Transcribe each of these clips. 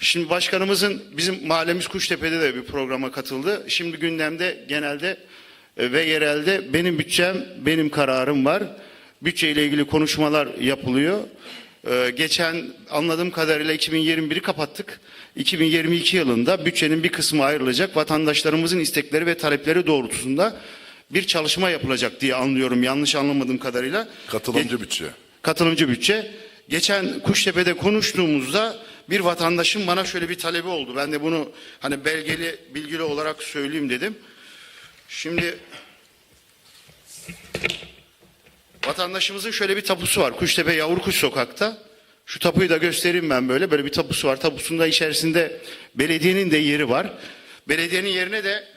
Şimdi başkanımızın bizim mahallemiz Kuştepe'de de bir programa katıldı. Şimdi gündemde genelde e, ve yerelde benim bütçem, benim kararım var. Bütçeyle ilgili konuşmalar yapılıyor. Ee, geçen anladığım kadarıyla 2021'i kapattık. 2022 yılında bütçenin bir kısmı ayrılacak. Vatandaşlarımızın istekleri ve talepleri doğrultusunda bir çalışma yapılacak diye anlıyorum yanlış anlamadığım kadarıyla. Katılımcı Ge- bütçe. katılımcı bütçe. Geçen Kuştepe'de konuştuğumuzda bir vatandaşın bana şöyle bir talebi oldu. Ben de bunu hani belgeli, bilgili olarak söyleyeyim dedim. Şimdi vatandaşımızın şöyle bir tapusu var. Kuştepe Yavrukuş Sokak'ta. Şu tapuyu da göstereyim ben böyle. Böyle bir tapusu var. Tapusunda içerisinde belediyenin de yeri var. Belediyenin yerine de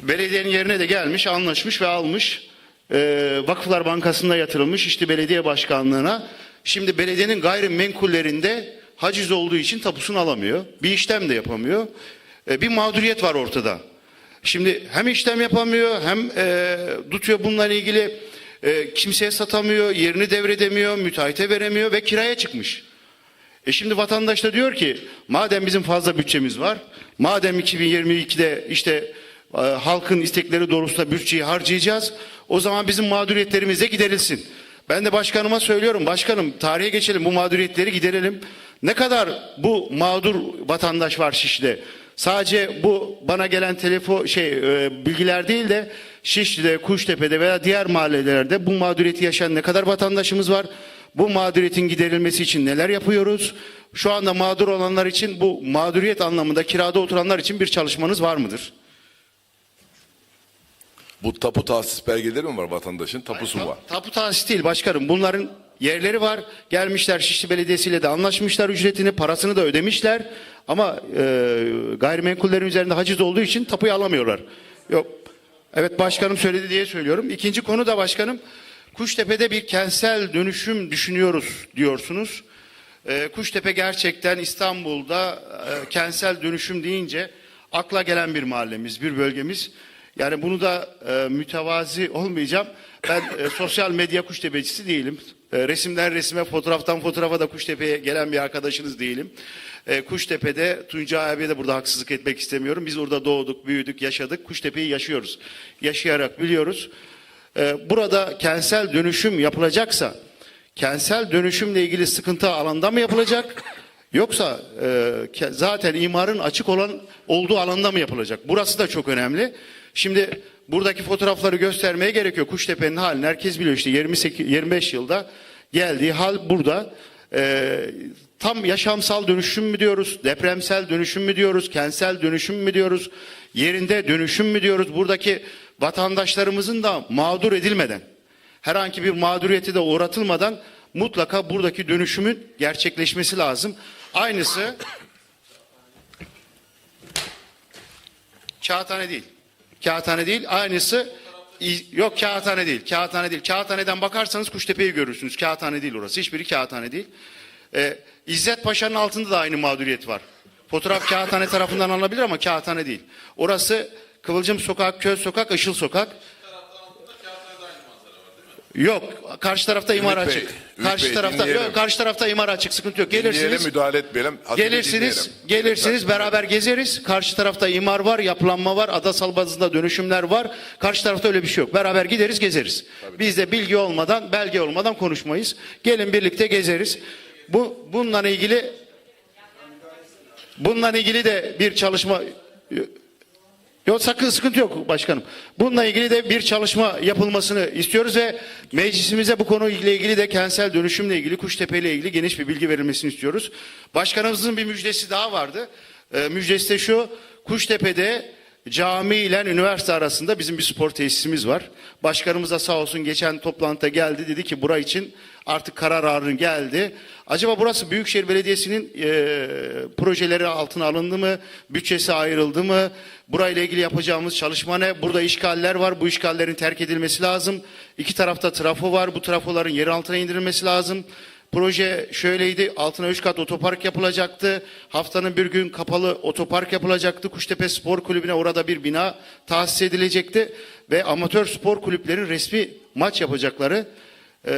belediyenin yerine de gelmiş, anlaşmış ve almış. Ee, Vakıflar Bankası'nda yatırılmış işte belediye başkanlığına. Şimdi belediyenin gayrimenkullerinde haciz olduğu için tapusunu alamıyor. Bir işlem de yapamıyor. Ee, bir mağduriyet var ortada. Şimdi hem işlem yapamıyor hem e, tutuyor bununla ilgili e, kimseye satamıyor, yerini devredemiyor, müteahhite veremiyor ve kiraya çıkmış. E şimdi vatandaş da diyor ki madem bizim fazla bütçemiz var, madem 2022'de işte e, halkın istekleri doğrultusunda bütçeyi harcayacağız, o zaman bizim mağduriyetlerimiz de giderilsin. Ben de başkanıma söylüyorum, başkanım tarihe geçelim bu mağduriyetleri giderelim. Ne kadar bu mağdur vatandaş var Şişli'de? Sadece bu bana gelen telefon şey e, bilgiler değil de Şişli'de, Kuştepe'de veya diğer mahallelerde bu mağduriyeti yaşayan ne kadar vatandaşımız var? Bu mağduriyetin giderilmesi için neler yapıyoruz? Şu anda mağdur olanlar için bu mağduriyet anlamında kirada oturanlar için bir çalışmanız var mıdır? Bu tapu tahsis belgeleri mi var vatandaşın? Tapusu mu var? Tapu tahsis değil başkanım. Bunların yerleri var. Gelmişler Şişli Belediyesi ile de anlaşmışlar ücretini, parasını da ödemişler. Ama e, gayrimenkullerin üzerinde haciz olduğu için tapuyu alamıyorlar. Yok. Evet başkanım söyledi diye söylüyorum. İkinci konu da başkanım. Kuştepe'de bir kentsel dönüşüm düşünüyoruz diyorsunuz. E, Kuştepe gerçekten İstanbul'da e, kentsel dönüşüm deyince akla gelen bir mahallemiz, bir bölgemiz. Yani bunu da e, mütevazi olmayacağım. Ben e, sosyal medya kuştepecisi değilim. E, resimden resime, fotoğraftan fotoğrafa da Kuştepe'ye gelen bir arkadaşınız değilim. E, Kuştepe'de Tuncay abiye de burada haksızlık etmek istemiyorum. Biz orada doğduk, büyüdük, yaşadık. Kuştepe'yi yaşıyoruz. Yaşayarak biliyoruz. E, burada kentsel dönüşüm yapılacaksa, kentsel dönüşümle ilgili sıkıntı alanda mı yapılacak? Yoksa e, zaten imarın açık olan olduğu alanda mı yapılacak? Burası da çok önemli. Şimdi buradaki fotoğrafları göstermeye gerekiyor. Kuştepe'nin halini herkes biliyor işte 28, 25 yılda geldiği hal burada. E, tam yaşamsal dönüşüm mü diyoruz, depremsel dönüşüm mü diyoruz, kentsel dönüşüm mü diyoruz, yerinde dönüşüm mü diyoruz? Buradaki vatandaşlarımızın da mağdur edilmeden, herhangi bir mağduriyeti de uğratılmadan mutlaka buradaki dönüşümün gerçekleşmesi lazım. Aynısı Kağıthane değil. Kağıthane değil. Aynısı yok kağıthane değil. Kağıthane değil. Kağıthaneden bakarsanız Kuştepe'yi görürsünüz. Kağıthane değil orası. Hiçbiri kağıthane değil. Ee, İzzet Paşa'nın altında da aynı mağduriyet var. Fotoğraf kağıthane tarafından alınabilir ama kağıthane değil. Orası Kıvılcım Sokak, Köz Sokak, Işıl Sokak. Yok, karşı tarafta imar Ümit Bey, açık. Ümit karşı Bey, tarafta dinleyelim. yok, karşı tarafta imar açık. Sıkıntı yok. Dinleyelim, Gelirsiniz. müdahale etmeyelim. Hazine Gelirsiniz, dinleyelim. gelirsiniz beraber gezeriz. Karşı tarafta imar var, yapılanma var, adasal bazında dönüşümler var. Karşı tarafta öyle bir şey yok. Beraber gideriz, gezeriz. Biz de bilgi olmadan, belge olmadan konuşmayız. Gelin birlikte gezeriz. Bu bununla ilgili bununla ilgili de bir çalışma Yok sakın sıkıntı yok başkanım. Bununla ilgili de bir çalışma yapılmasını istiyoruz ve meclisimize bu konuyla ilgili de kentsel dönüşümle ilgili Kuştepe ile ilgili geniş bir bilgi verilmesini istiyoruz. Başkanımızın bir müjdesi daha vardı. Ee, müjdesi de şu. Kuştepe'de cami ile üniversite arasında bizim bir spor tesisimiz var. Başkanımız da sağ olsun geçen toplantıda geldi dedi ki bura için artık karar ağrı geldi. Acaba burası Büyükşehir Belediyesi'nin e, projeleri altına alındı mı? Bütçesi ayrıldı mı? Burayla ilgili yapacağımız çalışma ne? Burada işgaller var. Bu işgallerin terk edilmesi lazım. İki tarafta trafo var. Bu trafoların yer altına indirilmesi lazım. Proje şöyleydi. Altına üç kat otopark yapılacaktı. Haftanın bir gün kapalı otopark yapılacaktı. Kuştepe Spor Kulübü'ne orada bir bina tahsis edilecekti. Ve amatör spor kulüplerin resmi maç yapacakları e,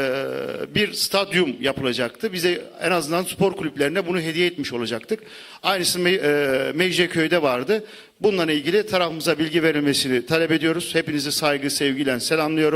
bir stadyum yapılacaktı. Bize en azından spor kulüplerine bunu hediye etmiş olacaktık. Aynısı Me- e, Mecidiyeköy'de vardı. Bununla ilgili tarafımıza bilgi verilmesini talep ediyoruz. Hepinizi saygı, sevgiyle selamlıyorum.